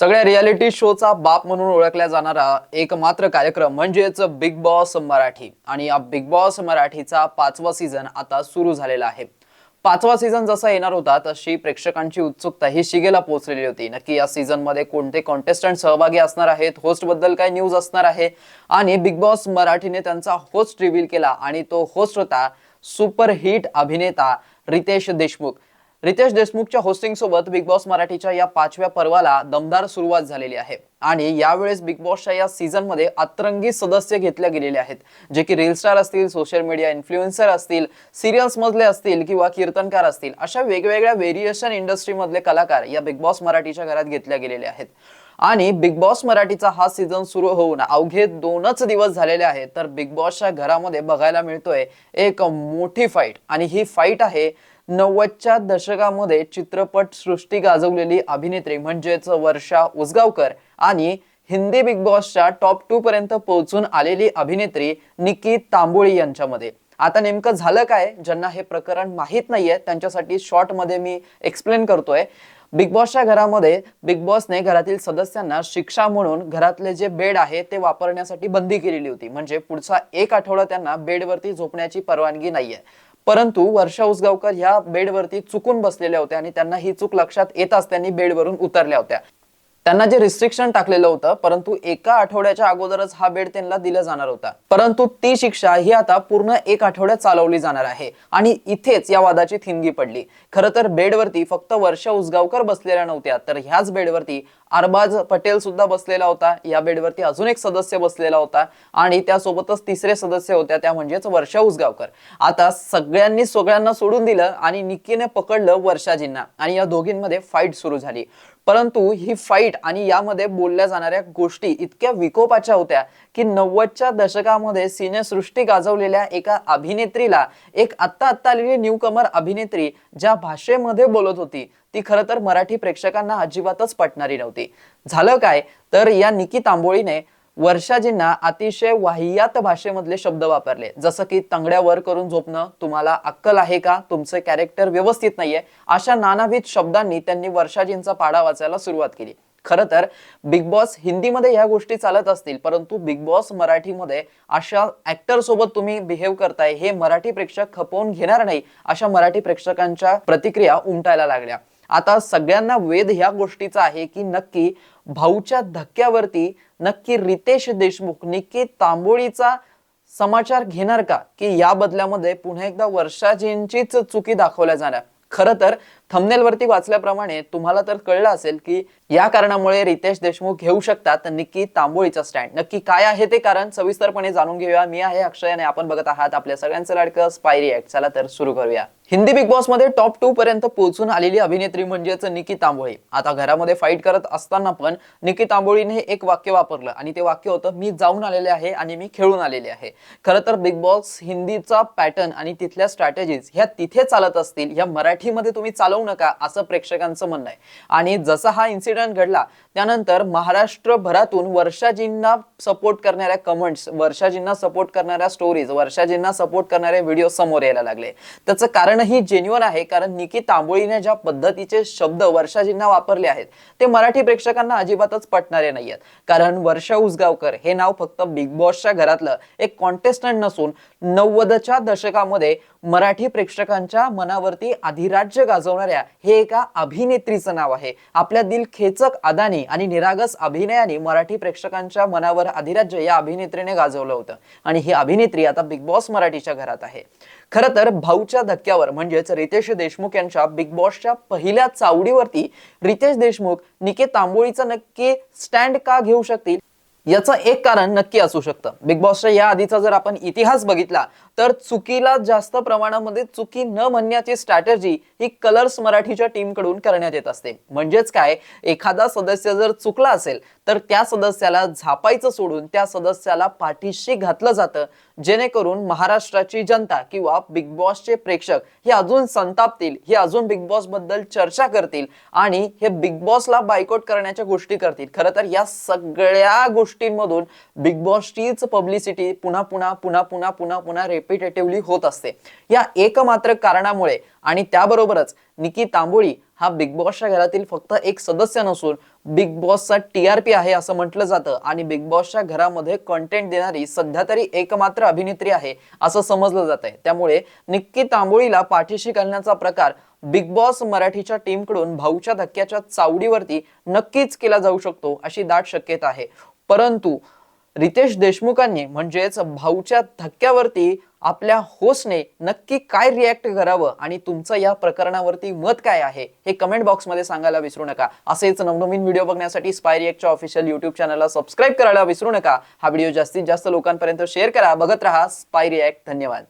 सगळ्या रियालिटी शोचा बाप म्हणून ओळखला जाणारा एकमात्र कार्यक्रम म्हणजेच बिग बॉस मराठी. आणि या बिग बॉस मराठीचा पाचवा सीझन आता सुरू झालेला आहे. पाचवा सीझन जसा येणार होता तशी प्रेक्षकांची उत्सुकता ही शिगेला पोहोचलेली होती. नक्की या सीझनमध्ये कोणते कॉन्टेस्टंट सहभागी असणार आहेत होस्टबद्दल काय न्यूज असणार आहे? आणि बिग बॉस मराठीने त्यांचा होस्ट रिव्हील केला आणि तो होस्ट होता सुपरहिट अभिनेता रितेश देशमुख. रितेश देशमुखच्या होस्टिंग सोबत बिग बॉस मराठीच्या या पाचव्या पर्वाला दमदार सुरुवात झालेली आहे. आणि यावेळेस बिग बॉसच्या या सीझनमध्ये अतरंगी सदस्य घेतले गेलेले आहेत. जे की रील स्टार असतील सोशल मीडिया इन्फ्लुएन्सर असतील सिरियल्स मधले असतील किंवा कीर्तनकार असतील अशा वेगवेगळ्या व्हेरिएशन इंडस्ट्री मधले कलाकार या बिग बॉस मराठीच्या घरात घेतल्या गेलेले आहेत. आणि बिग बॉस मराठीचा हा सीझन सुरू होऊन अवघे दोनच दिवस झालेले आहेत. तर बिग बॉसच्या घरामध्ये बघायला मिळतोय एक मोठी फाईट आणि ही फाईट आहे नव्वदच्या दशकामध्ये चित्रपट सृष्टी गाजवलेली अभिनेत्री म्हणजेच वर्षा उसगावकर आणि हिंदी बिग बॉसच्या टॉप टू पर्यंत पोहोचून आलेली अभिनेत्री निकी तांबोळी यांच्यामध्ये. आता नेमकं झालं काय? ज्यांना हे प्रकरण माहीत नाहीये त्यांच्यासाठी शॉर्टमध्ये मी एक्सप्लेन करतोय. बिग बॉसच्या घरामध्ये बिग बॉसने घरातील सदस्यांना शिक्षा म्हणून घरातले जे बेड आहे ते वापरण्यासाठी बंदी केलेली होती. म्हणजे पुढचा एक आठवडा त्यांना बेडवरती झोपण्याची परवानगी नाहीये. परंतु वर्षा उसगावकर ह्या बेडवरती चुकून बसलेल्या होत्या आणि त्यांना ही चूक लक्षात येताच त्यांनी बेडवरून उतरल्या होत्या. त्यांना जे रिस्ट्रिक्शन टाकलेलं होतं परंतु एका आठवड्याच्या अगोदरच हा बेड त्यांना दिला जाणार होता. परंतु ती शिक्षा ही आता पूर्ण एक आठवड्यात चालवली जाणार आहे. आणि इथेच या वादाची थिंगी पडली. खरं तर बेडवरती फक्त वर्षा उसगावकर बसलेल्या नव्हत्या तर ह्याच बेडवरती अरबाज पटेल सुद्धा बसलेला होता. या बेडवरती अजून एक सदस्य बसलेला होता. आणि त्यासोबतच तिसरे सदस्य होत्या त्या म्हणजेच वर्षा उसगावकर. आता सगळ्यांनी सगळ्यांना सोडून दिलं आणि निक्कीने पकडलं वर्षाजींना. आणि या दोघींमध्ये फाईट सुरू झाली. परंतु ही फाईट आणि यामध्ये बोलल्या जाणाऱ्या गोष्टी इतक्या विकोपाच्या होत्या की नव्वदच्या दशकामध्ये सिनेसृष्टी गाजवलेल्या एका अभिनेत्रीला एक आत्ता आत्ता आलेली न्यू कमर अभिनेत्री ज्या भाषेमध्ये बोलत होती ती खरं तर मराठी प्रेक्षकांना अजिबातच पटणारी नव्हती. झालं काय? तर या निकी तांबोळीने वर्षाजींना अतिशय वाह्यात भाषेमधले शब्द वापरले. जसं की तंगड्या वर करून झोपणं तुम्हाला अक्कल आहे का? तुमचं कॅरेक्टर व्यवस्थित नाहीये. अशा नानाविध शब्दांनी त्यांनी वर्षाजींचा पाडा वाचायला सुरुवात केली. खरं तर बिग बॉस हिंदीमध्ये ह्या गोष्टी चालत असतील परंतु बिग बॉस मराठीमध्ये अशा ऍक्टर सोबत तुम्ही बिहेव करताय हे मराठी प्रेक्षक खपवून घेणार नाही अशा मराठी प्रेक्षकांच्या प्रतिक्रिया उमटायला लागल्या. आता सगळ्यांना वेद ह्या गोष्टीचा आहे की नक्की भाऊच्या धक्क्यावरती नक्की रितेश देशमुख निक्की तांबोळीचा समाचार घेणार का? की या बदल्यामध्ये पुन्हा एकदा वर्षाजींचीच चुकी दाखवल्या जाणार. खरं तर थंबनेलवरती वाचल्याप्रमाणे तुम्हाला तर कळलं असेल की या कारणामुळे रितेश देशमुख घेऊ शकतात निक्की तांबोळीचा स्टँड नक्की काय आहे ते कारण सविस्तरपणे जाणून घेऊया. मी आहे अक्षय आणि आपण बघत आहात आपल्या सगळ्यांचं लाडकं स्पायरी ऍक्ट चला तर सुरू करूया. हिंदी बिग बॉसमध्ये टॉप टू पर्यंत पोहोचून आलेली अभिनेत्री म्हणजेच निकी तांबोळी. आता घरामध्ये फाईट करत असताना पण निकी तांबोळीने एक वाक्य वापरलं आणि ते वाक्य होतं मी जाऊन आलेले आहे आणि मी खेळून आलेले आहे. खरं तर बिग बॉस हिंदीचा पॅटर्न आणि तिथल्या स्ट्रॅटेजीज ह्या तिथे चालत असतील. ह्या मराठीमध्ये तुम्ही चालवू नका असं प्रेक्षकांचं म्हणणं आहे. आणि जसा हा इन्सिडेंट घडला त्यानंतर महाराष्ट्रभरातून वर्षाजींना सपोर्ट करणाऱ्या कमेंट्स वर्षाजींना सपोर्ट करणाऱ्या स्टोरीज वर्षाजींना सपोर्ट करणारे व्हिडिओ समोर यायला लागले. त्याचं कारणही जेन्युअन आहे कारण निकी तांबोळीने ज्या पद्धतीचे शब्द वर्षाजींना वापरले आहेत ते मराठी प्रेक्षकांना अजिबातच पटणारे नाहीयेत. कारण वर्षा उसगावकर हे नाव फक्त बिग बॉसच्या घरातलं एक कॉन्टेस्टंट नसून नव्वदच्या दशकामध्ये मराठी प्रेक्षकांच्या मनावरती अधिराज्य करणाऱ्या हे एका अभिनेत्रीचं नाव आहे. आपल्या दिल खेचक अदानी आणि निरागस अभिनयाने मराठी प्रेक्षकांच्या मनावर अधिराज्य या अभिनेत्रीने गाजवलं होतं. आणि ही अभिनेत्री आता बिग बॉस मराठीच्या घरात आहे. खरं तर भाऊच्या धक्क्यावर म्हणजेच रितेश देशमुख यांच्या बिग बॉसच्या पहिल्या चावडीवरती रितेश देशमुख निके तांबोळीचा नक्की स्टँड का घेऊ शकतील? याचं एक कारण नक्की असू शकतं. बिग बॉसच्या या आधीचा जर आपण इतिहास बघितला तर चुकीला जास्त प्रमाणामध्ये चुकी न म्हणण्याची स्ट्रॅटेजी ही कलर्स मराठीच्या टीमकडून करण्यात येत असते. म्हणजेच काय? एखादा सदस्य जर चुकला असेल तर त्या सदस्याला झापायचं सोडून त्या सदस्याला पाठीशी घातलं जातं. जेणेकरून महाराष्ट्राची जनता किंवा बिग बॉसचे प्रेक्षक हे अजून संतापतील हे अजून बिग बॉसबद्दल चर्चा करतील आणि हे बिग बॉसला बायकॉट करण्याच्या गोष्टी करतील. खरं तर या सगळ्या गोष्टींमधून बिग बॉसचीच पब्लिसिटी पुन्हा पुन्हा पुन्हा पुन्हा पुन्हा पुन्हा रेपिटेटिव्हली होत असते. या एकमात्र कारणामुळे आणि त्याबरोबरच निकी तांबोळी हा बिग बॉसच्या घरातील फक्त एक सदस्य नसून बिग बॉसचा पी आहे असं म्हटलं जातं. आणि बिग बॉसच्या घरामध्ये कंटेंट देणारी सध्या तरी एकमात्र अभिनेत्री आहे असं समजलं जात आहे त्यामुळे निक्की तांबोळीला पाठीशी घालण्याचा प्रकार बिग बॉस मराठीच्या टीमकडून भाऊच्या धक्क्याच्या चावडीवरती नक्कीच केला जाऊ शकतो अशी दाट शक्यता आहे. परंतु रितेश देशमुखांनी म्हणजेच भाऊच्या धक्क्यावरती आपल्या होस्टने नक्की काय रिॲक्ट करावं आणि तुमचं या प्रकरणावरती मत काय आहे हे कमेंट बॉक्समध्ये सांगायला विसरू नका. असेच नवनवीन व्हिडिओ बघण्यासाठी स्पाय रिॲक्टच्या ऑफिशियल युट्यूब चॅनलला सबस्क्राईब करायला विसरू नका. हा व्हिडिओ जास्तीत जास्त लोकांपर्यंत शेअर करा. बघत राहा स्पाय रिॲक्ट धन्यवाद.